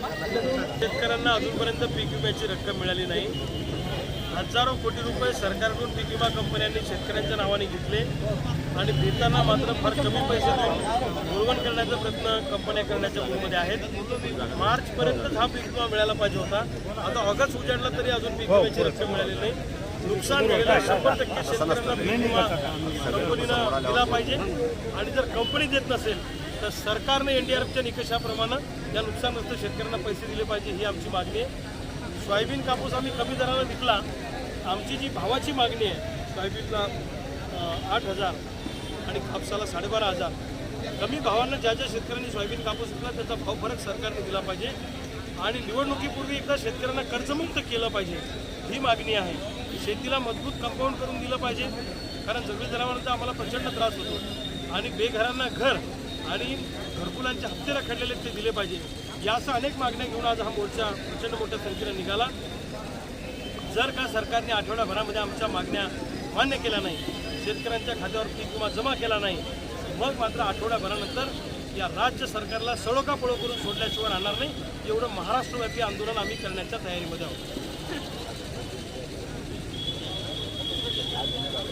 शेतकऱ्यांना अजूनपर्यंत पीक विम्याची रक्कम मिळाली नाही. हजारो कोटी रुपये सरकारकडून पीक विमा कंपन्यांनी शेतकऱ्यांच्या नावाने घेतले आणि देताना मात्र फार कमी पैसे देऊन धोरण करण्याचा प्रयत्न कंपन्या करण्याच्या मूडमध्ये आहेत. मार्चपर्यंतच हा पीक विमा मिळायला पाहिजे होता. आता ऑगस्ट उजाडला तरी अजून पीक विम्याची रक्कम मिळाली नाही. नुकसान झालेलं शंभर टक्के शेतकऱ्यांना पीक विमा कंपनीनं दिला पाहिजे. आणि जर कंपनी देत नसेल तर सरकारने एन डी एनडीआरएफच्या निकषाप्रमाणे या नुकसानग्रस्त शेतकऱ्यांना पैसे दिले पाहिजे ही आमची मागणी आहे. सोयाबीन कापूस आम्ही कमी दराला विकला. आमची जी भावाची मागणी आहे सोयाबीनला आठ हजार आणि कापसाला साडेबारा हजार. कमी भावांना ज्या ज्या शेतकऱ्यांनी सोयाबीन कापूस विकला त्याचा भाव फरक सरकारने दिला पाहिजे. आणि निवडणुकीपूर्वी एकदा शेतकऱ्यांना कर्जमुक्त केलं पाहिजे ही मागणी आहे. शेतीला मजबूत कंपाऊंड करून दिलं पाहिजे कारण जमीन जनावरांचा आम्हाला प्रचंड त्रास होतो. आणि बेघरांना घर आणि घरकुलांचे हप्ते रखडलेले ते दिले पाहिजे. या असं अनेक मागण्या घेऊन आज हा मोर्चा प्रचंड मोठ्या संख्येनं निघाला. जर का सरकारने आठवड्याभरामध्ये आमच्या मागण्या मान्य केल्या नाही शेतकऱ्यांच्या खात्यावर पीक विमा जमा केला नाही मग मात्र आठवड्याभरानंतर या राज्य सरकारला सळोका पळो करून सोडल्याशिवाय राहणार नाही एवढं महाराष्ट्रव्यापी आंदोलन आम्ही करण्याच्या तयारीमध्ये आहोत.